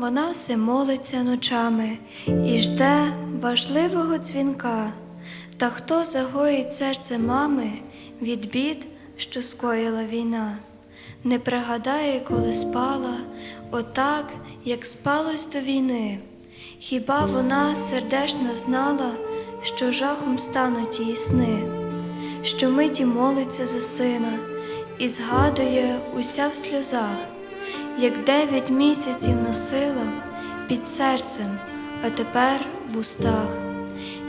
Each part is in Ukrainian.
Вона все молиться ночами і жде важливого дзвінка. Та хто загоїть серце мами від бід, що скоїла війна? Не пригадає, коли спала, отак, як спалось до війни. Хіба вона сердечно знала, що жахом стануть її сни, що миті молиться за сина і згадує уся в сльозах, як дев'ять місяців носила під серцем, а тепер в устах.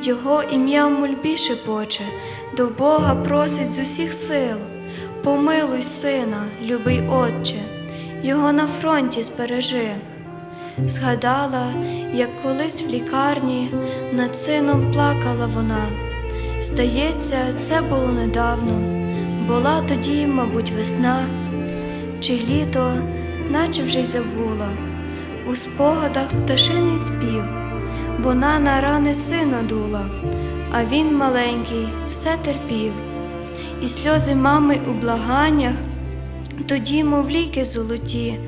Його ім'я в мольбі шепоче, до Бога просить з усіх сил. Помилуй сина, любий Отче, його на фронті збережи. Згадала, як колись в лікарні над сином плакала вона. Здається, це було недавно, була тоді, мабуть, весна, чи літо, наче вже й забула. У спогадах пташиний спів, вона на рани сина дула, а він маленький все терпів, і сльози мами у благаннях, тоді, мов ліки золоті,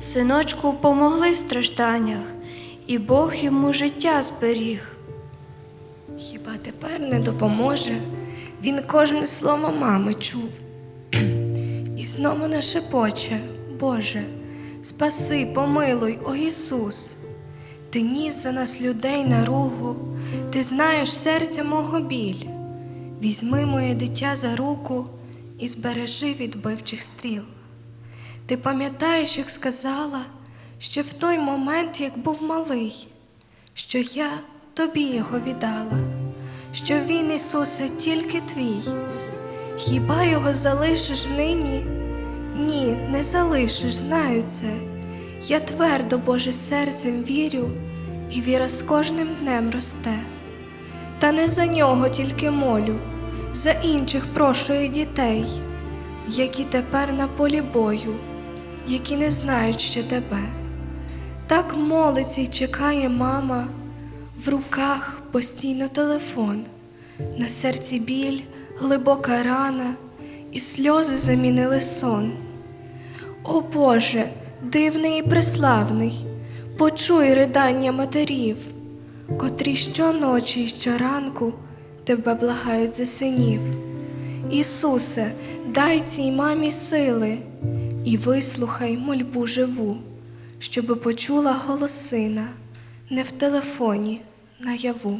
синочку помогли в стражданнях, і Бог йому життя зберіг. Хіба тепер не допоможе? Він кожне слово мами чув. І знову не шепоче, Боже, спаси, помилуй, о Ісус. Ти ніс за нас людей на ругу, ти знаєш серця мого біль. Візьми моє дитя за руку і збережи від бивчих стріл. Ти пам'ятаєш, як сказала, що в той момент, як був малий, що я тобі його віддала, що він, Ісусе, тільки твій. Хіба його залишиш нині? Ні, не залишиш, знаю це. Я твердо, Боже, серцем вірю, і віра з кожним днем росте. Та не за нього тільки молю, за інших прошу і дітей, які тепер на полі бою, які не знають ще тебе. Так молиться й чекає мама, в руках постійно телефон, на серці біль, глибока рана, і сльози замінили сон. О Боже, дивний і преславний, почуй ридання матерів, котрі щоночі і щоранку тебе благають за синів. Ісусе, дай цій мамі сили і вислухай мольбу живу, щоби почула голос сина не в телефоні наяву.